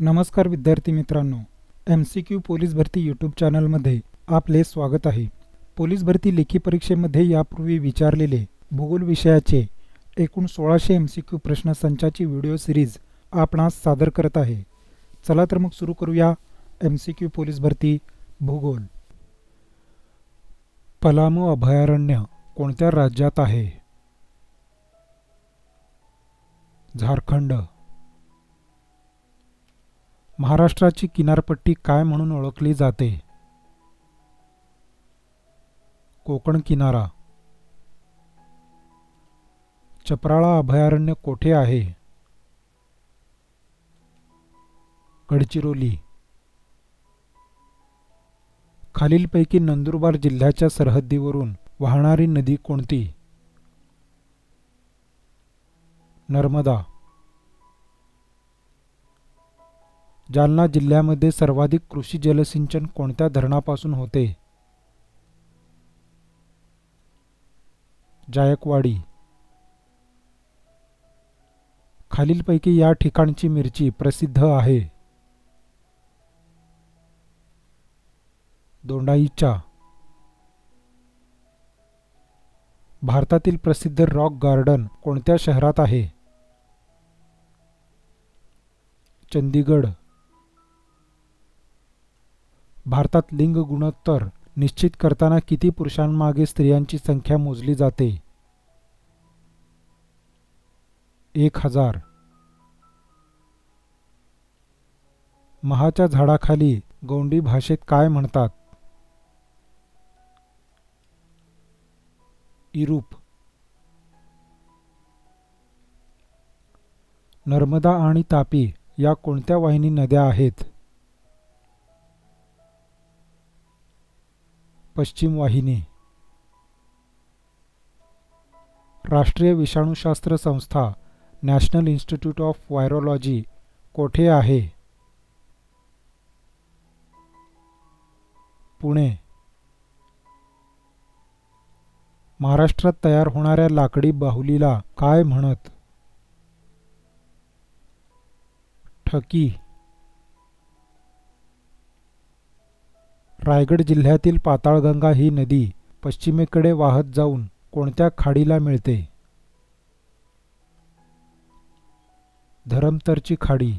नमस्कार विद्यार्थी मित्रांनो एम सी क्यू पोलीस भरती यूट्यूब चॅनलमध्ये आपले स्वागत आहे. पोलीस भरती लेखी परीक्षेमध्ये यापूर्वी विचारलेले भूगोल विषयाचे एकूण सोळाशे एम सी क्यू प्रश्नसंचाची व्हिडिओ सिरीज आपणास सादर करत आहे. चला तर मग सुरू करूया एम सी क्यू पोलीस भरती भूगोल. पलामू अभयारण्य कोणत्या राज्यात आहे? झारखंड. महाराष्ट्राची किनारपट्टी काय म्हणून ओळखली जाते? कोकण किनारा. चपराळा अभयारण्य कोठे आहे? गडचिरोली. खालीलपैकी नंदुरबार जिल्ह्याच्या सरहद्दीवरून वाहणारी नदी कोणती? नर्मदा. जालना जिल्ह्यामध्ये सर्वाधिक कृषी जलसिंचन कोणत्या धरणापासून होते? जायकवाडी. खालीलपैकी या ठिकाणची मिरची प्रसिद्ध आहे. दोंडाईचा. भारतातील प्रसिद्ध रॉक गार्डन कोणत्या शहरात आहे? चंदीगड भारतात लिंग गुणोत्तर निश्चित करताना किती पुरुषांमागे स्त्रियांची संख्या मोजली जाते? एक हजार. महाच्या झाडाखाली गोंडी भाषेत काय म्हणतात? इरूप. नर्मदा आणि तापी या कोणत्या वाहिनी नद्या आहेत? पश्चिम वाहिनी. राष्ट्रीय विषाणूशास्त्र संस्था नॅशनल इन्स्टिट्यूट ऑफ व्हायरोलॉजी कोठे आहे? पुणे. महाराष्ट्रात तयार होणाऱ्या लाकडी बाहुलीला काय म्हणत? ठकी. रायगड जिल्ह्यातील पाताळगंगा ही नदी पश्चिमेकडे वाहत जाऊन कोणत्या खाडीला मिळते? धरमतरची खाडी.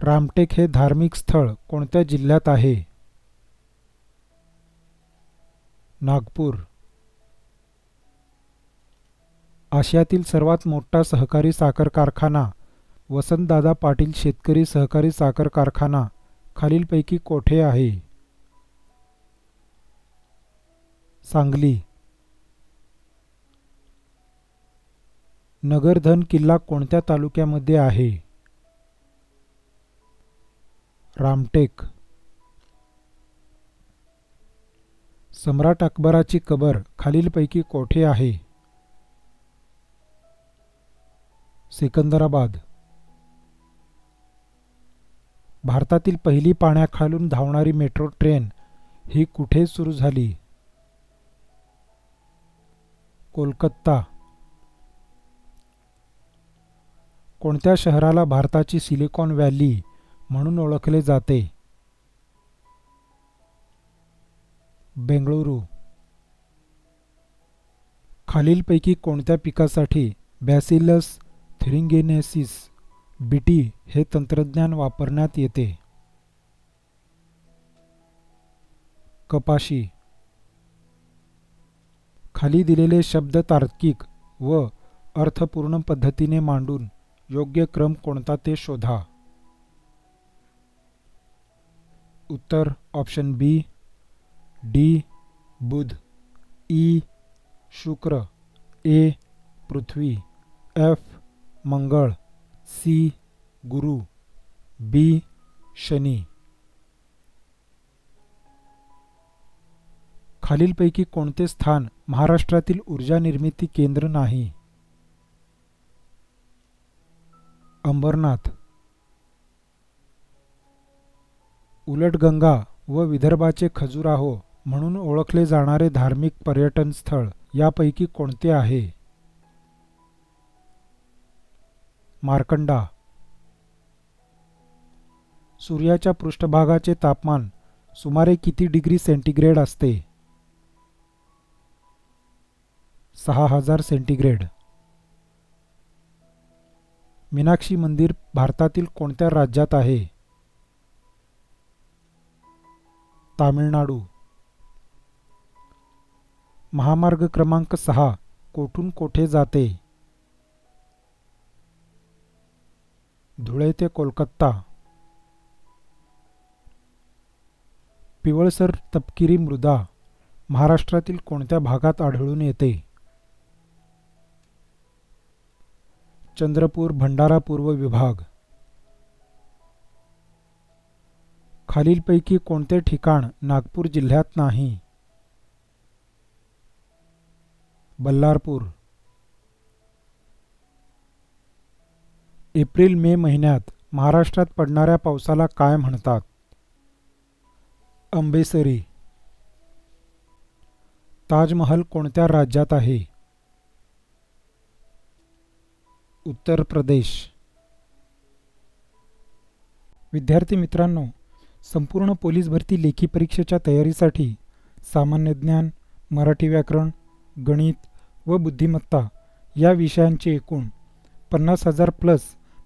रामटेक हे धार्मिक स्थळ कोणत्या जिल्ह्यात आहे? नागपूर. आशियातील सर्वात मोठा सहकारी साखर कारखाना वसंतदादा पाटील शेतकरी सहकारी साखर कारखाना खालीलपैकी कोठे आहे? सांगली. नगरधन किल्ला कोणत्या तालुक्यामध्ये आहे? रामटेक. सम्राट अकबराची कबर खालीलपैकी कोठे आहे? सिकंदराबाद. भारतातील पहिली पाण्याखालून धावणारी मेट्रो ट्रेन ही कुठे सुरू झाली? कोलकाता. कोणत्या शहराला भारताची सिलिकॉन व्हॅली म्हणून ओळखले जाते? बेंगळुरू. खालीलपैकी कोणत्या पिकासाठी बॅसिलस थिरिंगेनेसिस बीटी हे तंत्रज्ञान वापरण्यात येते. कपाशी. खाली दिलेले शब्द तार्किक व अर्थपूर्ण पद्धतीने मांडून योग्य क्रम कोणता ते शोधा. उत्तर ऑप्शन बी डी बुध ई शुक्र ए पृथ्वी एफ मंगळ. सी गुरु. बी शनी. खालीलपैकी कोणते स्थान महाराष्ट्रातील ऊर्जा निर्मिती केंद्र नाही? अंबरनाथ. उलटगंगा व विदर्भाचे खजुराहो म्हणून ओळखले जाणारे धार्मिक पर्यटन स्थळ यापैकी कोणते आहे? मार्कंडा. सूर्याच्या पृष्ठभागाचे तापमान सुमारे किती डिग्री सेंटीग्रेड असते? सहा हजार सेंटीग्रेड. मीनाक्षी मंदिर भारतातील कोणत्या राज्यात आहे? तामिळनाडू. महामार्ग क्रमांक सहा कोठून कोठे जाते? धुळे ते कोलकाता. पिवळसर तपकिरी मृदा महाराष्ट्रातील कोणत्या भागात आढळून येते? चंद्रपूर भंडारा पूर्व विभाग. खालीलपैकी कोणते ठिकाण नागपूर जिल्ह्यात नाही? बल्लारपूर. एप्रिल मे महिन्यात महाराष्ट्रात पडणाऱ्या पावसाला काय म्हणतात? अंबेसरी ताजमहल कोणत्या राज्यात आहे? उत्तर प्रदेश. विद्यार्थी मित्रांनो संपूर्ण पोलीस भरती लेखी परीक्षेच्या तयारीसाठी सामान्य ज्ञान मराठी व्याकरण गणित व बुद्धिमत्ता या विषयांचे एकूण पन्नास हजार plus